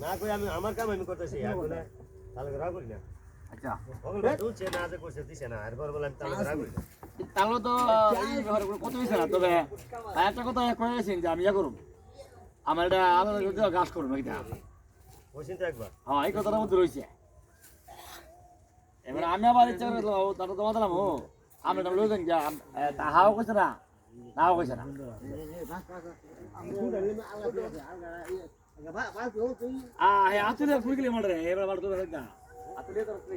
না কই আমি আমার কাম আমি করতেছি তাহলে রাগ করি না আচ্ছা না যে কইছে দিছে না এরপর বলে আমি তাহলে রাগ করি না তাহলে তো কথা হয়েছে না তবে একটা কথা কয়েছেন যে আমি ইয়া করুম। আমার এটা আলাদা গাছ করব এটা একবার। হ্যাঁ এই কথাটার মধ্যে রয়েছে এবার আমি আবার ইচ্ছা করে তারা তো মাতালাম ও আমি এটা লই গিয়া তাহাও কইছে না তাহাও কইছে না। আহ হে আতুলে মারে এবার মার তো না আতুলে তো রসলে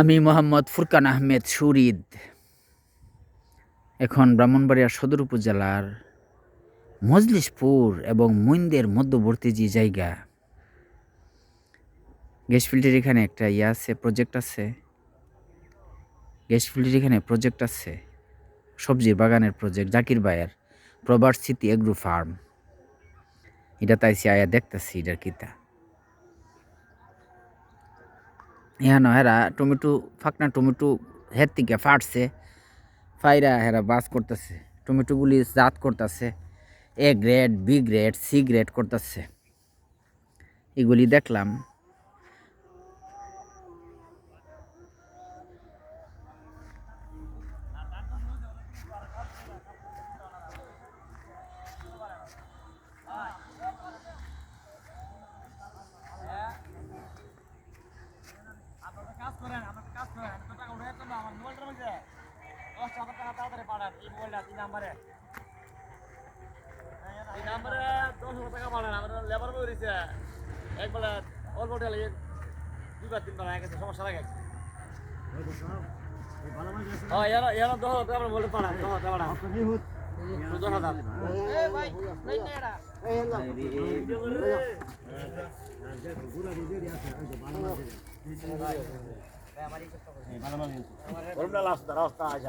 আমি মোহাম্মদ ফুরকান আহমেদ সুরিদ। এখন ব্রাহ্মণবাড়িয়া সদর উপজেলার মজলিশপুর এবং মইন্দের মধ্যবর্তী যে জায়গা, গ্যাস ফিল্ডের এখানে একটা ইয়ে আছে প্রজেক্ট আছে। গ্যাস ফিল্ডের এখানে প্রজেক্ট আছে, সবজির বাগানের প্রজেক্ট জাকির ভাইয়ের প্রবার সিটি এগ্রো ফার্ম এটা তাইছি আয়া দেখতেছি, এটার কিতা। এখানে হেরা টমেটো, ফাঁকনা টমেটো হের থেকে ফাটছে, ফাইরা হেরা বাস করতেছে। টমেটোগুলি জাত করতেছে A grade B grade C grade করতেছে। এগুলি দেখলাম আপনারা কাজ করেন আপনারা কাজ করেন আমি তো টাকা উঠে যাচ্ছেন না আমার মোবাইলটার মধ্যে টাকা তাড়াতাড়ি পাঠান এই মোবাইলটা তিন নাম্বারে এই নাম্বারে দশ হাজার টাকা পাঠান আমার লেবার বই রয়েছে একবার অল্প ঠেলে দুবার তিনবার হয়ে গেছে সমস্যা লাগে হ্যাঁ এরা এরা দশ হাজার টাকা বলে পাঠান দশ হাজার টাকা না লাস্ট রাস্তা আজ